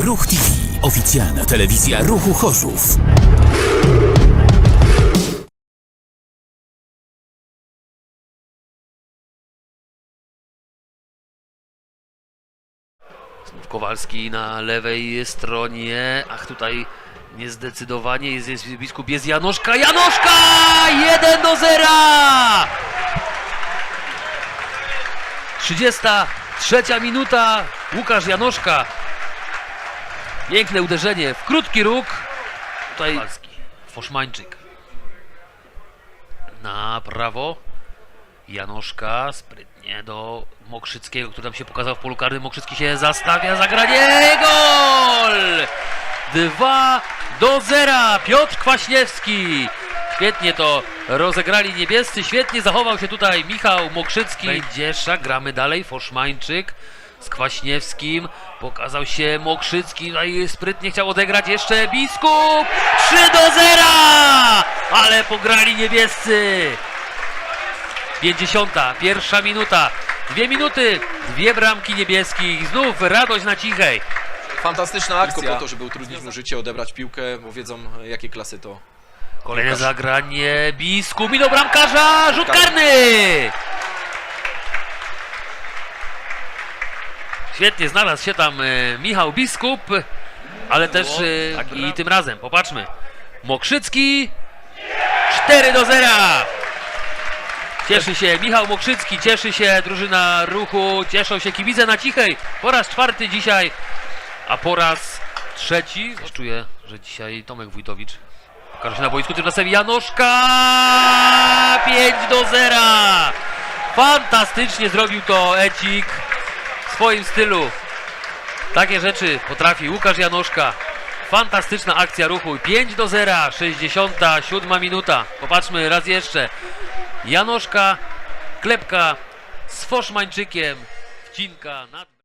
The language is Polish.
Ruch TV. Oficjalna telewizja Ruchu Chorzów. Znów Kowalski na lewej stronie. Ach, tutaj niezdecydowanie jest, jest biskup, jest Janoszka. Janoszka! 1 do 0! 33 minuta. Łukasz Janoszka. Piękne uderzenie w krótki róg. Tutaj Kowalski, Foszmańczyk. Na prawo. Janoszka sprytnie do Mokrzyckiego, który tam się pokazał w polu karnym. Mokrzycki się zastawia, zagranie, gol! 2 do 0, Piotr Kwaśniewski. Świetnie to rozegrali niebiescy, świetnie zachował się tutaj Michał Mokrzycki. Będziesza, gramy dalej, Foszmańczyk z Kwaśniewskim. Pokazał się Mokrzycki, tutaj sprytnie chciał odegrać jeszcze Biskup. 3 do 0! Ale pograli niebiescy. 50. Pierwsza minuta. Dwie minuty, dwie bramki niebieskich. Znów radość na cichej. Fantastyczna akcja. Tylko po to, żeby utrudnić mu życie, odebrać piłkę, bo wiedzą jakie klasy to. Kolejne zagranie. Biskup i do bramkarza. Rzut karny. Świetnie znalazł się tam e, Michał Biskup, ale też e, tak, i tym razem, popatrzmy. Mokrzycki 4 do 0. Cieszy się Michał Mokrzycki, cieszy się drużyna ruchu, cieszą się kibice na cichej. Po raz czwarty dzisiaj, a po raz trzeci. Czuję, że dzisiaj Tomek Wójtowicz pokaże się na boisku. Tymczasem Janoszka 5 do 0. Fantastycznie zrobił to Ecik swoim stylu. Takie rzeczy potrafi Łukasz Janoszka. Fantastyczna akcja ruchu. 5 do 0, 67 minuta. Popatrzmy raz jeszcze. Janoszka, klepka z Foszmańczykiem, wcinka nad...